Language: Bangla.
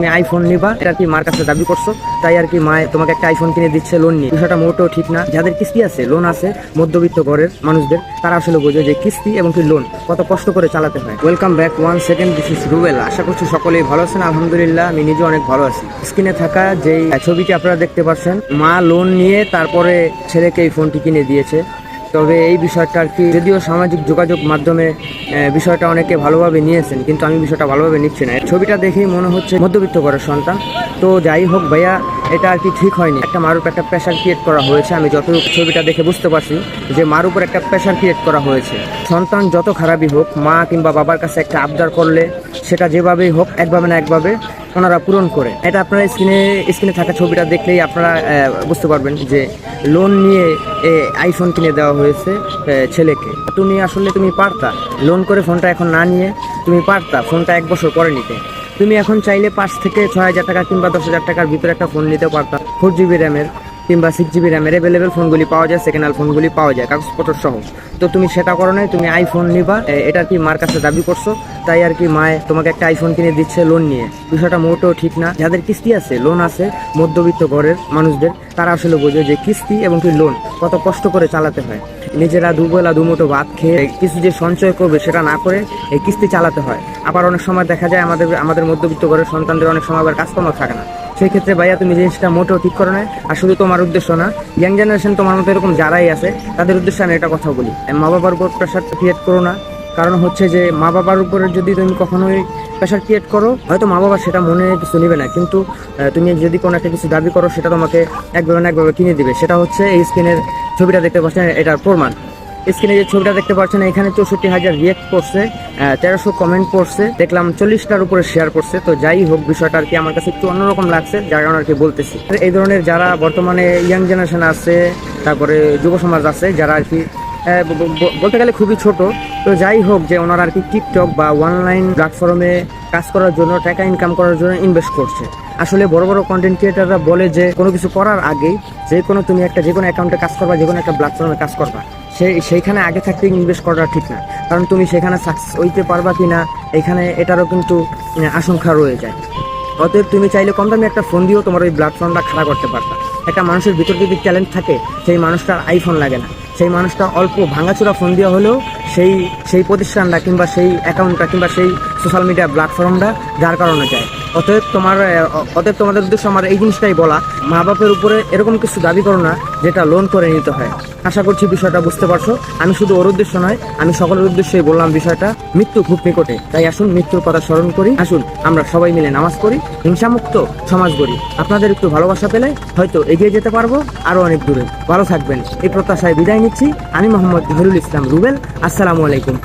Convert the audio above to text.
তুমি আইফোন নিবা, এটা কি মার কাছে দাবি করছ? তাই আর কি মা তোমাকে একটা আইফোন কিনে দিচ্ছে লোন নিয়ে। বিষয়টা মোটেও ঠিক না। যাদের কিস্তি আছে লোন আছে, মধ্যবিত্ত ঘরের মানুষদের, তারা আসলে বোঝে যে কিস্তি এবং কি লোন কত কষ্ট করে চালাতে হয়। Welcome back one second this is Rubel আশা করছি সকলেই ভালো আছেন। আলহামদুলিল্লাহ, আমি নিজে অনেক ভালো আছি। স্ক্রিনে থাকা যেই ছবিটি আপনারা দেখতে পাচ্ছেন, মা লোন নিয়ে তারপরে ছেলেকে এই ফোনটি কিনে দিয়েছে। তবে এই বিষয়টা আর কি, যদিও সামাজিক যোগাযোগ মাধ্যমে বিষয়টা অনেকে ভালোভাবে নিয়েছেন, কিন্তু আমি বিষয়টা ভালোভাবে নিচ্ছি না। ছবিটা দেখেই মনে হচ্ছে মধ্যবিত্ত করার সন্তান। তো যাই হোক ভাইয়া, এটা আর কি ঠিক হয়নি। একটা মার উপর একটা প্রেশার ক্রিয়েট করা হয়েছে, আমি যত ছবিটা দেখে বুঝতে পারছি যে মার উপর একটা প্রেশার ক্রিয়েট করা হয়েছে। সন্তান যত খারাপই হোক, মা কিংবা বাবার কাছে একটা আবদার করলে সেটা যেভাবেই হোক, একভাবে না একভাবে ওনারা পূরণ করে। এটা আপনারা স্ক্রিনে স্ক্রিনে থাকা ছবিটা দেখলেই আপনারা বুঝতে পারবেন যে লোন নিয়ে আইফোন কিনে দেওয়া হয়েছে ছেলেকে। তুমি আসলে তুমি পারতা। লোন করে ফোনটা এখন না নিয়ে তুমি পারতা। ফোনটা এক বছর পরে নিতে। তুমি এখন চাইলে পাঁচ থেকে ছয় হাজার টাকা কিংবা দশ হাজার টাকার ভিতরে একটা ফোন নিতে পারতা। ফোর জিবি র্যামের কিংবা সিক্স জিবি র্যামের অ্যাভেলেবেল ফোনগুলি পাওয়া যায় সেকেন্ড হ্যান্ড ফোনগুলি পাওয়া যায়, কাগজপত্র সহ। তো তুমি সেটা করো নাই, তুমি আইফোন নিবা। এটা কি মার কাছে দাবি করছ? তাই আর কি মায়ে তোমাকে একটা আইফোন কিনে দিচ্ছে লোন নিয়ে। বিষয়টা মোটেও ঠিক না। যাদের কিস্তি আছে লোন আছে, মধ্যবিত্ত ঘরের মানুষদের, তারা আসলে বোঝে যে কিস্তি এবং কি লোন কত কষ্ট করে চালাতে হয়। নিজেরা দুবেলা দুমুঠো ভাত খেয়ে কিছু যে সঞ্চয় করবে সেটা না করে এই কিস্তি চালাতে হয়। আবার অনেক সময় দেখা যায় আমাদের আমাদের মধ্যবিত্ত ঘরের সন্তানদের অনেক সময় আবার কাজকর্ম থাকে না। সেই ক্ষেত্রে ভাইয়া তুমি জিনিসটা মোটেও ঠিক করো না, আর শুধু তোমার উদ্দেশ্য না ইয়াং জেনারেশন তোমার মতো এরকম যারাই আছে, তাদের উদ্দেশ্যে আমি এটা কথা বলি। মা বাবার উপর প্রেশার ক্রিয়েট করো না। কারণ হচ্ছে যে মা বাবার উপরে যদি তুমি কখনোই প্রেশার ক্রিয়েট করো, হয়তো মা বাবা সেটা মনে কিছু নেবে না। কিন্তু তুমি যদি কোনো একটা কিছু দাবি করো, সেটা তোমাকে একভাবে না একভাবে কিনে দিবে। সেটা হচ্ছে এই স্ক্রিনের ছবিটা দেখতে পাচ্ছেন, এটার প্রমাণ। স্ক্রিনে যে ছবিটা দেখতে পাচ্ছেন, এখানে চৌষট্টি হাজার রিয়েক্ট করছে তেরোশো কমেন্ট করছে। দেখলাম চল্লিশটার উপরে শেয়ার করছে। তো যাই হোক, বিষয়টা আর কি আমার কাছে একটু অন্যরকম লাগছে, যার কারণে আর কি বলতেছি। এই ধরনের যারা বর্তমানে ইয়াং জেনারেশন আছে, তারপরে যুব সমাজ আছে, যারা আর কি বলতে গেলে খুবই ছোট তো যাই হোক যে ওনারা আর কি টিকটক বা অনলাইন প্ল্যাটফর্মে কাজ করার জন্য, টাকা ইনকাম করার জন্য ইনভেস্ট করছে। আসলে বড় বড় কন্টেন্ট ক্রিয়েটাররা বলে যে, কোনো কিছু করার আগে যে কোনো তুমি একটা, যে কোনো অ্যাকাউন্টে কাজ করবা, যে কোনো একটা প্ল্যাটফর্মে কাজ করবা। সেই সেইখানে আগে থাকতে ইনভেস্ট করাটা ঠিক না। কারণ তুমি সেখানে সাকসেস হইতে পারবা কি না এখানে এটারও কিন্তু আশঙ্কা রয়ে যায়। অতএব তুমি চাইলে কম দামি একটা ফোন দিয়েও তোমার ওই প্ল্যাটফর্মটা খাড়া করতে পারতা একটা মানুষের ভিতর যদি ট্যালেন্ট থাকে, সেই মানুষটার আইফোন লাগে না। সেই মানুষটা অল্প ভাঙাচোরা ফোন দেওয়া হলেও সেই সেই প্রতিষ্ঠানটা কিংবা সেই অ্যাকাউন্টটা কিংবা সেই সোশ্যাল মিডিয়া প্ল্যাটফর্মটা যার কারণে যায়। অতএব তোমার অতএব তোমাদের উদ্দেশ্য আমার এই জিনিসটাই বলা মা বাপের উপরে এরকম কিছু দাবি করো না, যেটা লোন করে নিতে হয়। আশা করছি বিষয়টা বুঝতে পারছ। আমি শুধু ওর উদ্দেশ্য নয়, আমি সকলের উদ্দেশ্যেই বললাম বিষয়টা, মৃত্যু খুব নিকটে। তাই আসুন, মৃত্যুর কথা স্মরণ করি। আসুন, আমরা সবাই মিলে নামাজ পড়ি। হিংসামুক্ত সমাজ গড়ি। আপনাদের একটু ভালোবাসা পেলে হয়তো এগিয়ে যেতে পারব আরও অনেক দূরে। ভালো থাকবেন। এই প্রত্যাশায় বিদায় নিচ্ছি। আমি মোহাম্মদ জহিরুল ইসলাম রুবেল। আসসালামু আলাইকুম।